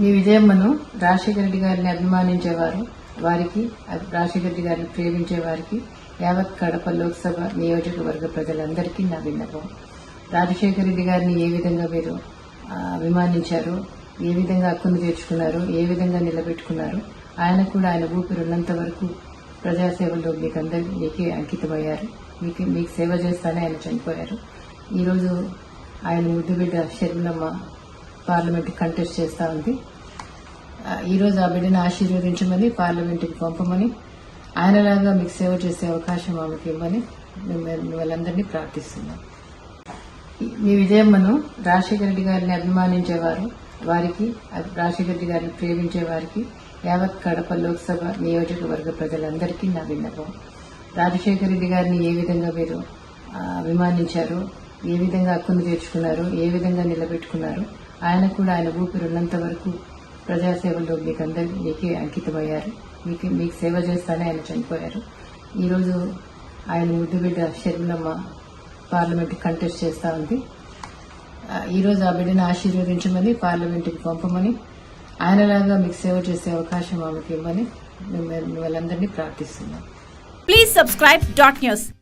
మీ విజయమ్మను రాజశేఖర రెడ్డి గారిని అభిమానించేవారు. వారికి రాజశేఖర రెడ్డి గారిని ప్రేమించే వారికి యావత్ కడప లోక్సభ నియోజకవర్గ ప్రజలందరికీ నా విన్నపం. రాజశేఖర రెడ్డి గారిని ఏ విధంగా మీరు అభిమానించారు ఏ విధంగా హక్కును తీర్చుకున్నారు ఏ విధంగా నిలబెట్టుకున్నారు ఆయన కూడా ఆయన ఊపిరి ఉన్నంత వరకు ప్రజాసేవలో మీకు అందరి మీకే అంకితమయ్యారు. మీకు మీకు సేవ చేస్తానే ఆయన చనిపోయారు. ఈరోజు ఆయన ముద్దుబిడ్డ షర్మిలమ్మ పార్లమెంట్ కంటెస్ట్ చేస్తా ఉంది. ఈరోజు ఆ బిడ్డను ఆశీర్వదించమని పార్లమెంటుకి పంపమని ఆయనలాగా మీకు సేవ చేసే అవకాశం ఆమెకి ఇవ్వమని మిమ్మల్ని ప్రార్థిస్తున్నాం. మీ విజయమ్మను రాజశేఖర రెడ్డి గారిని అభిమానించేవారు వారికి రాజశేఖర రెడ్డి గారిని ప్రేమించే వారికి యావత్ కడప లోక్సభ నియోజకవర్గ ప్రజలందరికీ నా విన్నపం. రాజశేఖర రెడ్డి గారిని ఏ విధంగా మీరు అభిమానించారు ఏ విధంగా హక్కును తీర్చుకున్నారు ఏ విధంగా నిలబెట్టుకున్నారు ఆయన కూడా ఆయన ఊపిరి ఉన్నంత వరకు ప్రజాసేవలో మీకు అందరి మీకే అంకితమయ్యారు. మీకు మీకు సేవ చేస్తానే ఆయన చనిపోయారు. ఈరోజు ఆయన ముద్దు బిడ్డ షర్మిలమ్మ పార్లమెంట్ కంటెస్ట్ చేస్తా ఉంది. ఈరోజు ఆ బిడ్డను ఆశీర్వదించమని పార్లమెంటుకి పంపమని ఆయనలాగా మీకు సేవ చేసే అవకాశం ఆమెకి ఇవ్వమని మిమ్మల్ని ప్రార్థిస్తున్నాం. Please subscribe dot news